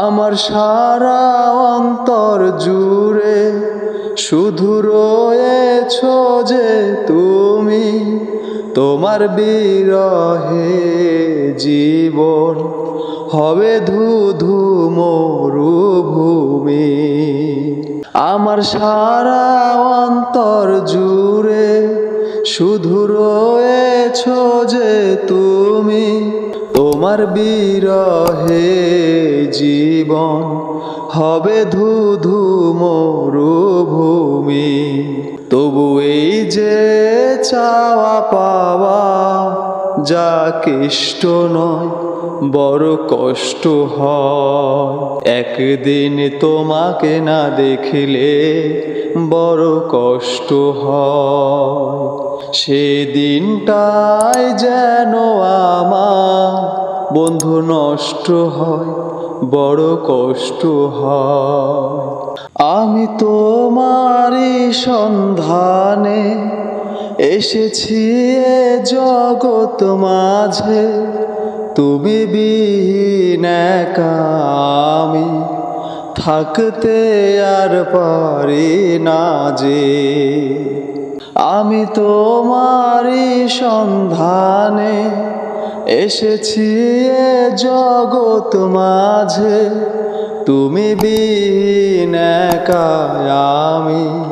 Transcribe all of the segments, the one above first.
আমার সারা অন্তর জুড়ে শুধু রয়েছ যে তুমি তোমার বিরহে জীবন হবে ধু ধুধু মরুভূমি। আমার সারা অন্তর জুড়ে শুধু রয়েছ যে তুমি তোমার বিরহে জীবন হবে ধু ধুধু মরুভূমি। তবু এই যে চাওয়া পাওয়া, যা কেষ্ট নয়, বড় কষ্ট হয়। একদিন তোমাকে না দেখলে বড় কষ্ট হয়। সেদিনটাই যেন আমার বন্ধু নষ্ট হয়, বড় কষ্ট হয়। আমি তোমারই সন্ধানে এসেছি এ জগৎ মাঝে। তুমি বিহীন আমি, থাকতে আর পারি না যে। আমি তোমারই সন্ধানে এসেছি এ জগৎ মাঝে। তুমি একা আমি।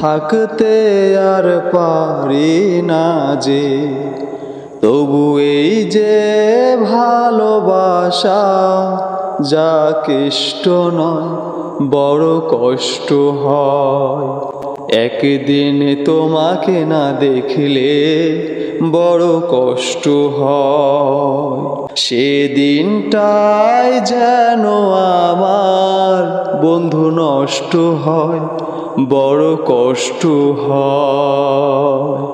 থাকতে আর পারি না যে। তবু এই যে ভালোবাসা, যা কেষ্ট নয়, বড় কষ্ট হয়। একদিন তোমাকে না দেখলে বড় কষ্ট হয়। সেদিনটাই যেন আমার বন্ধু নষ্ট হয়, বড় কষ্ট হয়।